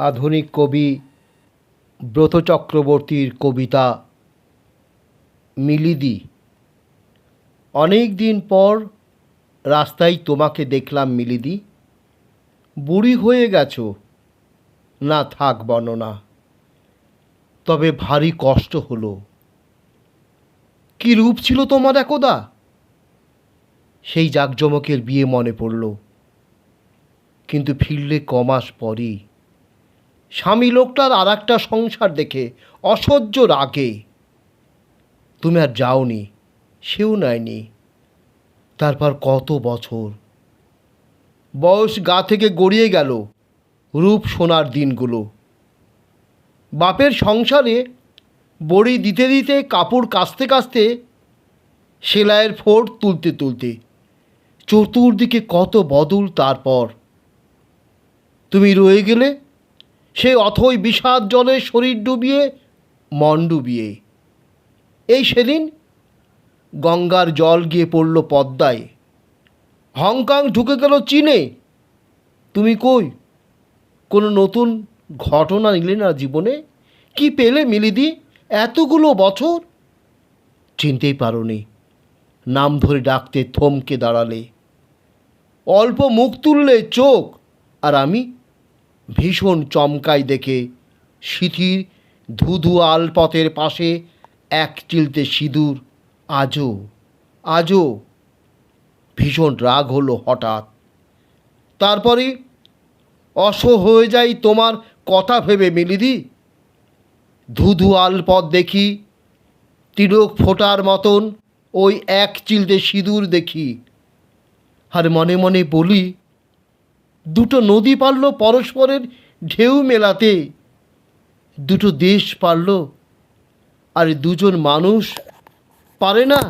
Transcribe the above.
আধুনিক কবি ব্রত চক্রবর্তীর কবিতা মিলিদি। অনেক দিন পর রাস্তায় তোমাকে দেখলাম মিলিদি। বুড়ি হয়ে গেছো। না থাক বর্ণনা। তবে ভারী কষ্ট হলো। কি রূপ ছিল তোমার একদা? সেই জাকজমকের বিয়ে মনে পড়ল। কিন্তু ফিরলে কমাস পরই স্বামী লোকটার আর একটা সংসার দেখে অসহ্য রাগে। তুমি আর যাওনি, সেও নেয়নি। তারপর কত বছর? বয়স গা থেকে গড়িয়ে গেল রূপ সোনার দিনগুলো। বাপের সংসারে বড়ি দিতে দিতে, কাপড় কাচতে কাচতে, সেলাইয়ের ফোড় তুলতে তুলতে, চতুর্দিকে কত বদল তারপর। তুমি রয়ে গেলে সে অথই বিষাদ জলে শরীর ডুবিয়ে, মন ডুবিয়ে। এই সেদিন গঙ্গার জল গিয়ে পড়ল পদ্মায়। হংকং ঢুকে গেল চীনে। তুমি কই? কোনো নতুন ঘটনা নিলে না জীবনে? কি পেলে মিলিদি এতগুলো বছর? চিনতেই পারোনি। নাম ধরে ডাকতে থমকে দাঁড়ালে। অল্প মুখ তুললে চোখ, আর আমি ভীষণ চমকাই দেখে সিথির ধুধু আলপথের পাশে এক চিলতে সিঁদুর, আজও আজও ভীষণ রাগ হলো হঠাৎ। তারপরে অস হয়ে যাই তোমার কথা ভেবে মিলিদি? ধুধু আলপথ দেখি, তিলক ফোটার মতন ওই এক চিলতে সিঁদুর দেখি। আর মনে মনে বলি দুটো নদী পারল পরস্পরের ঢেউ মেলাতে দুটো দেশ পারল আর দুজন মানুষ পারে না।